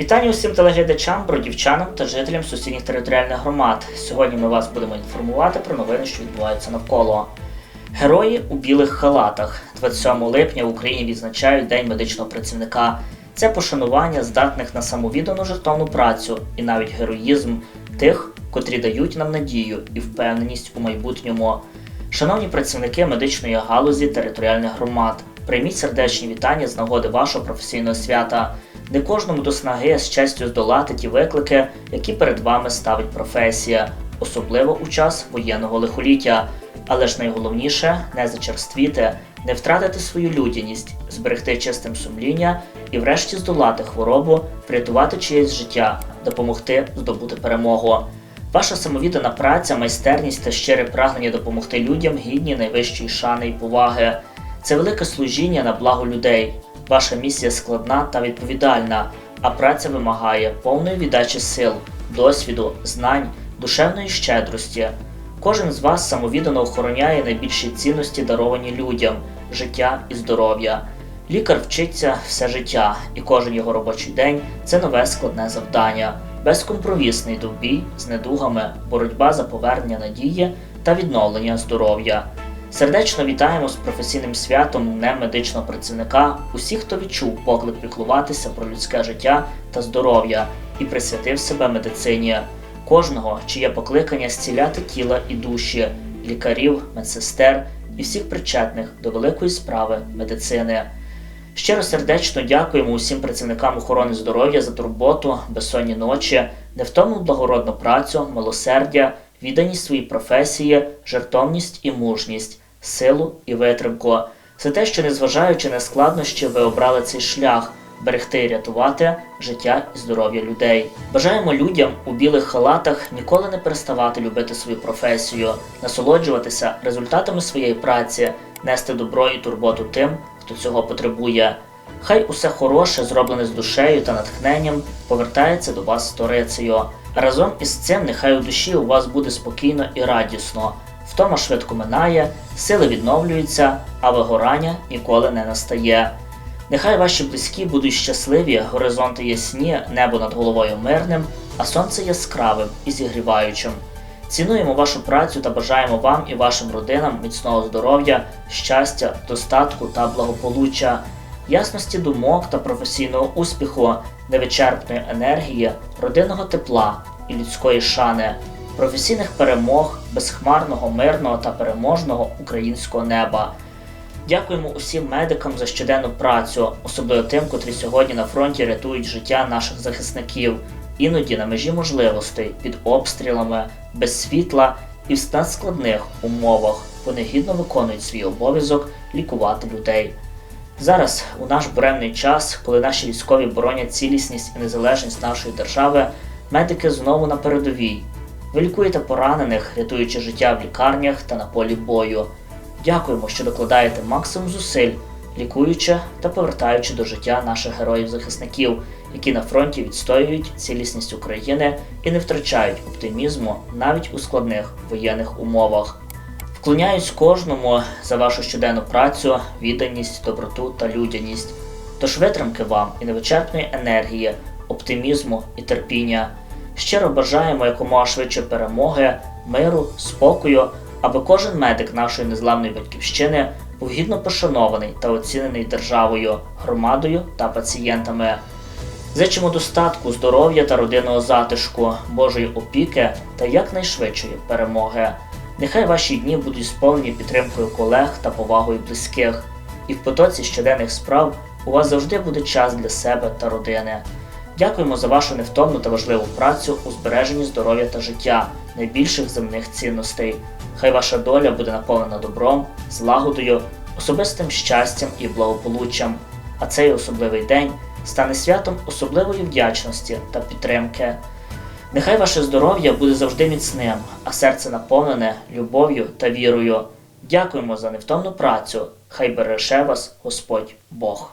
Вітання усім телеглядачам, бродівчанам та жителям сусідніх територіальних громад. Сьогодні ми вас будемо інформувати про новини, що відбуваються навколо. Герої у білих халатах. 27 липня в Україні відзначають День медичного працівника. Це пошанування здатних на самовіддану жертовну працю і навіть героїзм тих, котрі дають нам надію і впевненість у майбутньому. Шановні працівники медичної галузі територіальних громад, прийміть сердечні вітання з нагоди вашого професійного свята. Не кожному до снаги з честю здолати ті виклики, які перед вами ставить професія, особливо у час воєнного лихоліття. Але ж найголовніше не зачерствіти, не втратити свою людяність, зберегти чистим сумління і врешті здолати хворобу, врятувати чиєсь життя, допомогти здобути перемогу. Ваша самовіддана праця, майстерність та щире прагнення допомогти людям гідні найвищої шани і поваги. Це велике служіння на благо людей. Ваша місія складна та відповідальна, а праця вимагає повної віддачі сил, досвіду, знань, душевної щедрості. Кожен з вас самовіддано охороняє найбільші цінності, даровані людям життя і здоров'я. Лікар вчиться все життя, і кожен його робочий день це нове складне завдання, безкомпромісний довбій з недугами, боротьба за повернення надії та відновлення здоров'я. Сердечно вітаємо з професійним святом Днем медичного працівника усіх, хто відчув поклик піклуватися про людське життя та здоров'я і присвятив себе медицині. Кожного, чиє покликання зціляти тіла і душі, лікарів, медсестер і всіх причетних до великої справи медицини. Щиро сердечно дякуємо усім працівникам охорони здоров'я за турботу, безсонні ночі, невтомну благородну працю, милосердя, відданість своїй професії, жертовність і мужність, силу і витримку. За те, що, незважаючи на складнощі, ви обрали цей шлях берегти і рятувати життя і здоров'я людей. Бажаємо людям у білих халатах ніколи не переставати любити свою професію, насолоджуватися результатами своєї праці, нести добро і турботу тим, хто цього потребує. Хай усе хороше, зроблене з душею та натхненням, повертається до вас сторицею. Разом із цим нехай у душі у вас буде спокійно і радісно. Втома швидко минає, сили відновлюються, а вигорання ніколи не настає. Нехай ваші близькі будуть щасливі, горизонти ясні, небо над головою мирним, а сонце яскравим і зігріваючим. Цінуємо вашу працю та бажаємо вам і вашим родинам міцного здоров'я, щастя, достатку та благополуччя, ясності думок та професійного успіху, невичерпної енергії, родинного тепла і людської шани, професійних перемог, безхмарного, мирного та переможного українського неба. Дякуємо усім медикам за щоденну працю, особливо тим, котрі сьогодні на фронті рятують життя наших захисників, іноді на межі можливостей, під обстрілами, без світла і в надскладних умовах. Вони гідно виконують свій обов'язок лікувати людей. Зараз, у наш буремний час, коли наші військові боронять цілісність і незалежність нашої держави, медики знову на передовій. Ви лікуєте поранених, рятуючи життя в лікарнях та на полі бою. Дякуємо, що докладаєте максимум зусиль, лікуючи та повертаючи до життя наших героїв-захисників, які на фронті відстоюють цілісність України і не втрачають оптимізму навіть у складних воєнних умовах. Вклоняюсь кожному за вашу щоденну працю, відданість, доброту та людяність. Тож витримки вам і невичерпної енергії, оптимізму і терпіння. Щиро бажаємо якомога швидше перемоги, миру, спокою, аби кожен медик нашої незламної батьківщини був гідно пошанований та оцінений державою, громадою та пацієнтами. Зичимо достатку, здоров'я та родинного затишку, Божої опіки та якнайшвидшої перемоги. Нехай ваші дні будуть сповнені підтримкою колег та повагою близьких, і в потоці щоденних справ у вас завжди буде час для себе та родини. Дякуємо за вашу невтомну та важливу працю у збереженні здоров'я та життя, найбільших земних цінностей. Хай ваша доля буде наповнена добром, злагодою, особистим щастям і благополуччям. А цей особливий день стане святом особливої вдячності та підтримки. Нехай ваше здоров'я буде завжди міцним, а серце наповнене любов'ю та вірою. Дякуємо за невтомну працю. Хай береже вас Господь Бог.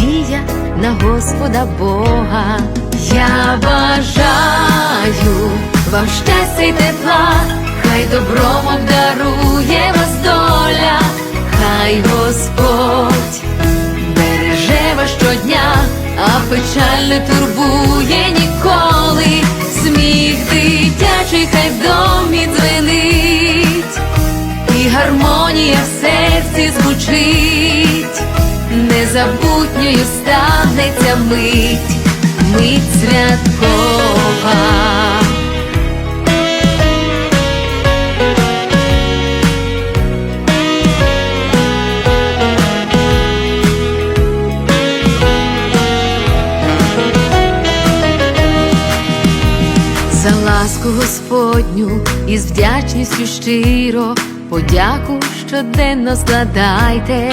надія на Господа Бога. Я бажаю вам щастя й тепла, хай добром обдарує вас доля, хай Господь береже вас щодня, а печаль не турбує ніколи. Сміх дитячий хай в домі дзвенить, і гармонія в серці звучить, незабутньою станеться мить, мить святкова. За ласку Господню і з вдячністю щиро подяку щоденно складайте,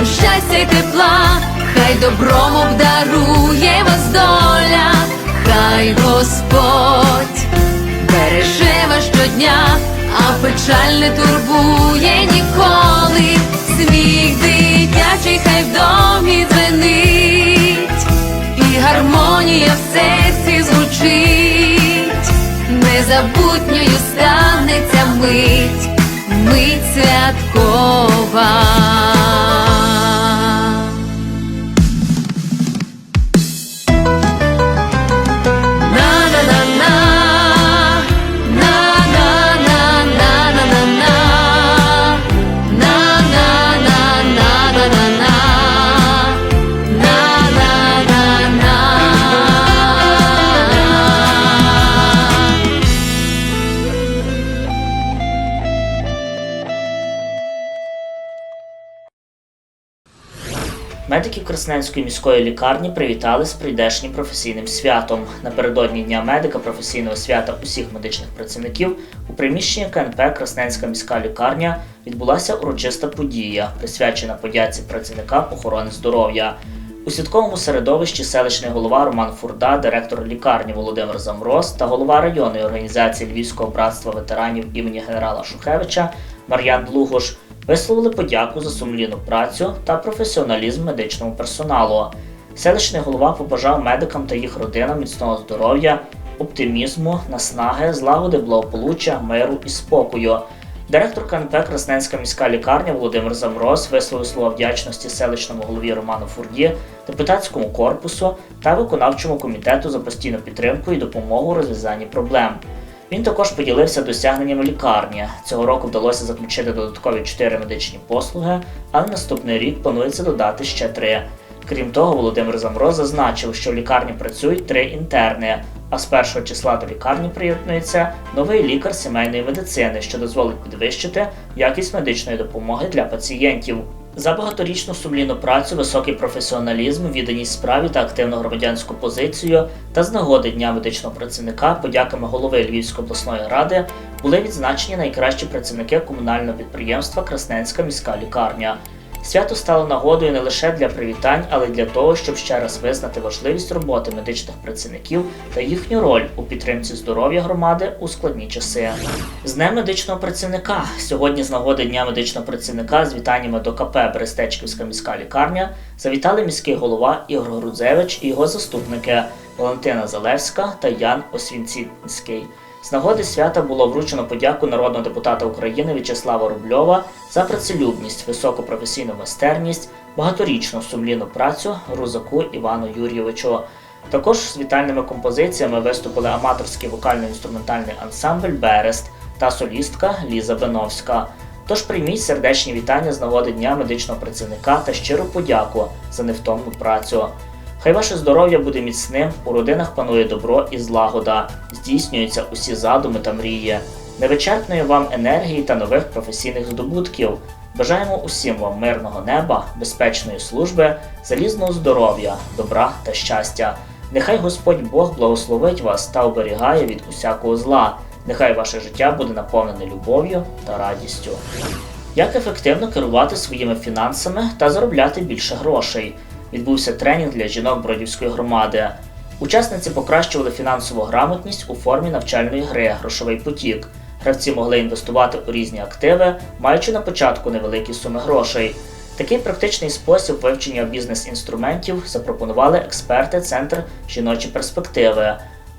Вам щастя й тепла, хай добром обдарує вас доля, хай Господь береже вас щодня, а печаль не турбує ніколи. Сміх дитячий хай в домі дзвенить, і гармонія в серці звучить, незабутньою станеться мить, мить Красненської міської лікарні привітали з прийдешнім професійним святом. Напередодні Дня медика професійного свята усіх медичних працівників у приміщенні КНП Красненська міська лікарня відбулася урочиста подія, присвячена подяці працівникам охорони здоров'я. У святковому середовищі селищний голова Роман Фурда, директор лікарні Володимир Замроз та голова районної організації Львівського братства ветеранів імені генерала Шухевича Мар'ян Длугош висловили подяку за сумлінну працю та професіоналізм медичному персоналу. Селищний голова побажав медикам та їх родинам міцного здоров'я, оптимізму, наснаги, злагоди, благополуччя, миру і спокою. Директор КНП Красненська міська лікарня Володимир Замроз висловив слова вдячності селищному голові Роману Фурді, депутатському корпусу та виконавчому комітету за постійну підтримку і допомогу у розв'язанні проблем. Він також поділився досягненнями лікарні. Цього року вдалося заключити додаткові 4 медичні послуги, але наступний рік планується додати ще 3. Крім того, Володимир Замроз зазначив, що в лікарні працюють три інтерни, а з 1 числа до лікарні приєднується новий лікар сімейної медицини, що дозволить підвищити якість медичної допомоги для пацієнтів. За багаторічну сумлінну працю, високий професіоналізм, відданість справі та активну громадянську позицію та з нагоди Дня медичного працівника подяками голови Львівської обласної ради були відзначені найкращі працівники комунального підприємства Красненська міська лікарня. Свято стало нагодою не лише для привітань, але й для того, щоб ще раз визнати важливість роботи медичних працівників та їхню роль у підтримці здоров'я громади у складні часи. З Днем медичного працівника сьогодні з нагоди Дня медичного працівника з вітаннями до КП Берестечківська міська лікарня завітали міський голова Ігор Грудзевич і його заступники Валентина Залевська та Ян Освінцінський. З нагоди свята було вручено подяку народного депутата України В'ячеслава Рубльова за працелюбність, високу професійну майстерність, багаторічну сумлінну працю Рузаку Івану Юрійовичу. Також з вітальними композиціями виступили аматорський вокально-інструментальний ансамбль Берест та солістка Ліза Беновська. Тож прийміть сердечні вітання з нагоди Дня медичного працівника та щиру подяку за невтомну працю. Хай ваше здоров'я буде міцним, у родинах панує добро і злагода, здійснюються усі задуми та мрії, невичерпної вам енергії та нових професійних здобутків. Бажаємо усім вам мирного неба, безпечної служби, залізного здоров'я, добра та щастя. Нехай Господь Бог благословить вас та оберігає від усякого зла. Нехай ваше життя буде наповнене любов'ю та радістю. Як ефективно керувати своїми фінансами та заробляти більше грошей? Відбувся тренінг для жінок Бродівської громади. Учасниці покращували фінансову грамотність у формі навчальної гри Грошовий потік. Гравці могли інвестувати у різні активи, маючи на початку невеликі суми грошей. Такий практичний спосіб вивчення бізнес-інструментів запропонували експерти Центр жіночі перспективи.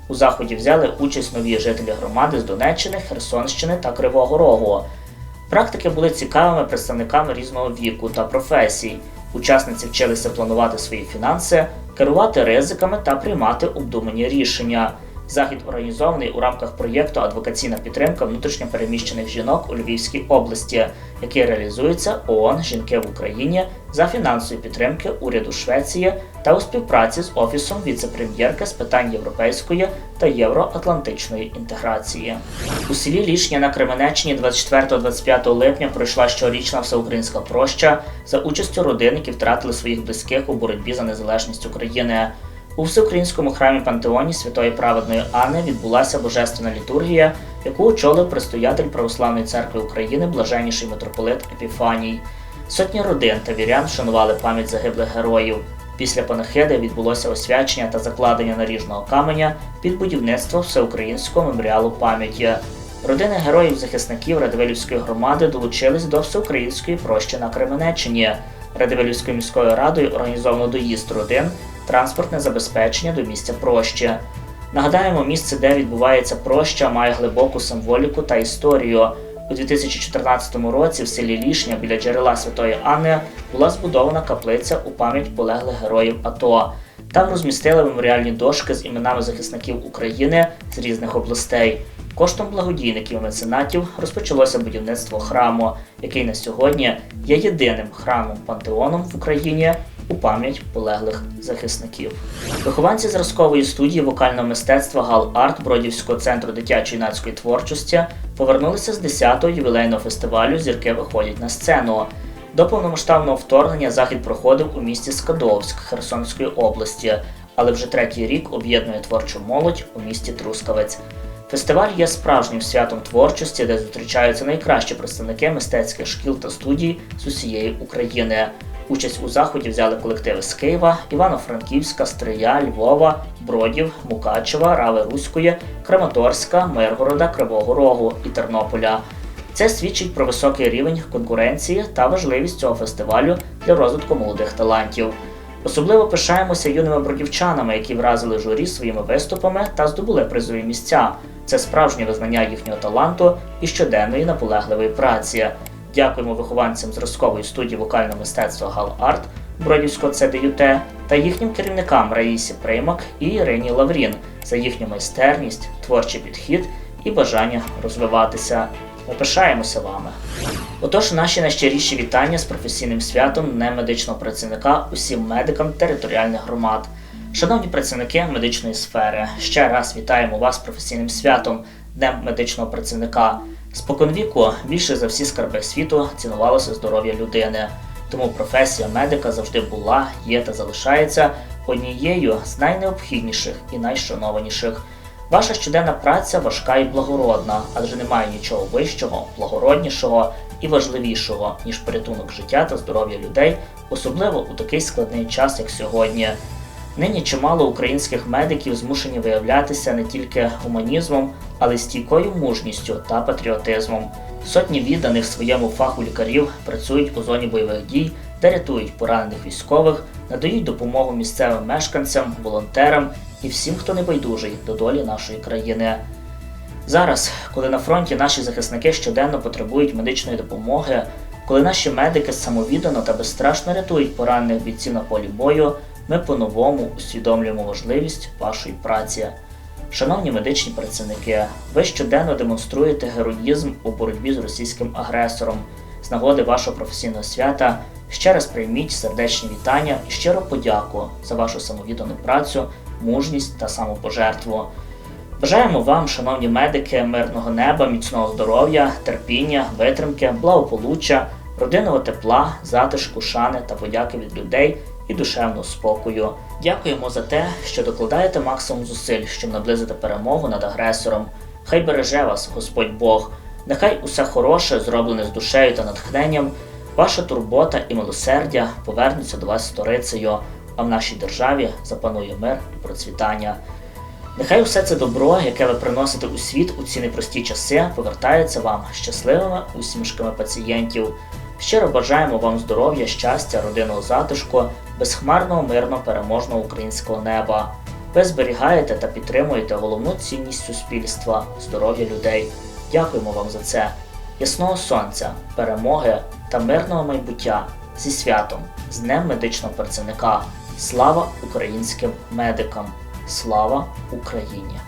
У заході взяли участь нові жителі громади з Донеччини, Херсонщини та Кривого Рогу. Практики були цікавими представниками різного віку та професій. Учасниці вчилися планувати свої фінанси, керувати ризиками та приймати обдумані рішення. Захід організований у рамках проєкту Адвокаційна підтримка внутрішньопереміщених жінок у Львівській області, який реалізується ООН Жінки в Україні за фінансової підтримки уряду Швеції та у співпраці з Офісом віце-прем'єрки з питань європейської та євроатлантичної інтеграції. У селі Лішня на Кременеччині 24-25 липня пройшла щорічна всеукраїнська проща за участю родин, які втратили своїх близьких у боротьбі за незалежність України. У всеукраїнському храмі Пантеоні Святої Праведної Анни відбулася божественна літургія, яку очолив предстоятель Православної церкви України блаженніший митрополит Епіфаній. Сотні родин та вірян вшанували пам'ять загиблих героїв. Після панахиди відбулося освячення та закладення наріжного каменя під будівництво всеукраїнського меморіалу пам'яті. Родини героїв-захисників Радивилівської громади долучились до всеукраїнської прощі на Кременеччині. Радивилівською міською радою організовано доїзд родин, транспортне забезпечення до місця прощі. Нагадаємо, місце, де відбувається проща, має глибоку символіку та історію. У 2014 році в селі Лішня біля джерела Святої Анни була збудована каплиця у пам'ять полеглих героїв АТО. Там розмістили меморіальні дошки з іменами захисників України з різних областей. Коштом благодійників і меценатів розпочалося будівництво храму, який на сьогодні є єдиним храмом пантеоном в Україні у пам'ять полеглих захисників. Вихованці зразкової студії вокального мистецтва Гал Арт Бродівського центру дитячо-юнацької творчості повернулися з 10-го ювілейного фестивалю Зірки виходять на сцену. До повномасштабного вторгнення захід проходив у місті Скадовськ Херсонської області, але вже третій рік об'єднує творчу молодь у місті Трускавець. Фестиваль є справжнім святом творчості, де зустрічаються найкращі представники мистецьких шкіл та студій з усієї України. Участь у заході взяли колективи з Києва, Івано-Франківська, Стрия, Львова, Бродів, Мукачева, Рави Руської, Краматорська, Миргорода, Кривого Рогу і Тернополя. Це свідчить про високий рівень конкуренції та важливість цього фестивалю для розвитку молодих талантів. Особливо пишаємося юними бродівчанами, які вразили журі своїми виступами та здобули призові місця. Це справжнє визнання їхнього таланту і щоденної наполегливої праці. Дякуємо вихованцям зразкової студії вокального мистецтва Гал Арт Бродівського ЦДЮТ та їхнім керівникам Раїсі Примак і Ірині Лаврін за їхню майстерність, творчий підхід і бажання розвиватися. Ми пишаємося вами. Отож, наші найщиріші вітання з професійним святом Днем медичного працівника усім медикам територіальних громад. Шановні працівники медичної сфери, ще раз вітаємо вас з професійним святом Днем медичного працівника. Споконвіку більше за всі скарби світу цінувалося здоров'я людини. Тому професія медика завжди була, є та залишається однією з найнеобхідніших і найшанованіших. Ваша щоденна праця важка і благородна, адже немає нічого вищого, благороднішого і важливішого, ніж порятунок життя та здоров'я людей, особливо у такий складний час, як сьогодні. Нині чимало українських медиків змушені виявлятися не тільки гуманізмом, але й стійкою мужністю та патріотизмом. Сотні відданих своєму фаху лікарів працюють у зоні бойових дій, де рятують поранених військових, надають допомогу місцевим мешканцям, волонтерам і всім, хто не байдужий до долі нашої країни. Зараз, коли на фронті наші захисники щоденно потребують медичної допомоги, коли наші медики самовіддано та безстрашно рятують поранених бійців на полі бою, ми по-новому усвідомлюємо важливість вашої праці. Шановні медичні працівники, ви щоденно демонструєте героїзм у боротьбі з російським агресором. З нагоди вашого професійного свята ще раз прийміть сердечні вітання і щиро подяку за вашу самовіддану працю, мужність та самопожертву. Бажаємо вам, шановні медики, мирного неба, міцного здоров'я, терпіння, витримки, благополуччя, родинного тепла, затишку, шани та подяки від людей і душевного спокою. Дякуємо за те, що докладаєте максимум зусиль, щоб наблизити перемогу над агресором. Хай береже вас Господь Бог. Нехай усе хороше, зроблене з душею та натхненням, ваша турбота і милосердя повернуться до вас сторицею, а в нашій державі запанує мир і процвітання. Нехай усе це добро, яке ви приносите у світ у ці непрості часи, повертається вам щасливими усмішками пацієнтів. Щиро бажаємо вам здоров'я, щастя, родинного затишку, безхмарного, мирного, переможного українського неба. Ви зберігаєте та підтримуєте головну цінність суспільства здоров'я людей. Дякуємо вам за це. Ясного сонця, перемоги та мирного майбуття зі святом, з Днем медичного працівника. Слава українським медикам! Слава Україні!